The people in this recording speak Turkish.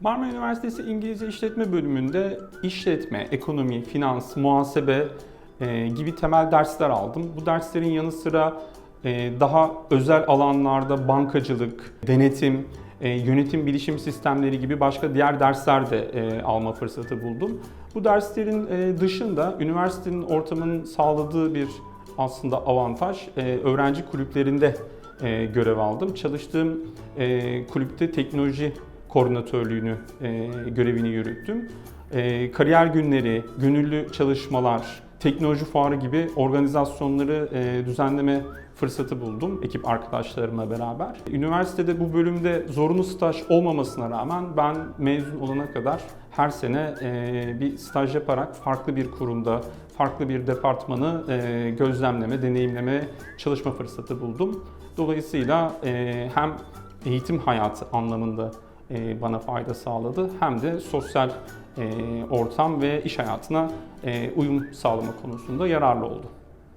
Marmara Üniversitesi İngilizce İşletme bölümünde işletme, ekonomi, finans, muhasebe e, gibi temel dersler aldım. Bu derslerin yanı sıra e, daha özel alanlarda bankacılık, denetim, e, yönetim bilişim sistemleri gibi başka diğer dersler de e, alma fırsatı buldum. Bu derslerin e, dışında üniversitenin ortamının sağladığı bir aslında avantaj e, öğrenci kulüplerinde e, görev aldım. Çalıştığım e, kulüpte teknoloji koordinatörlüğünü, e, görevini yürüttüm. E, kariyer günleri, gönüllü çalışmalar, teknoloji fuarı gibi organizasyonları e, düzenleme fırsatı buldum ekip arkadaşlarımla beraber. Üniversitede bu bölümde zorunlu staj olmamasına rağmen ben mezun olana kadar her sene e, bir staj yaparak farklı bir kurumda, farklı bir departmanı e, gözlemleme, deneyimleme, çalışma fırsatı buldum. Dolayısıyla e, hem eğitim hayatı anlamında bana fayda sağladı hem de sosyal e, ortam ve iş hayatına e, uyum sağlama konusunda yararlı oldu.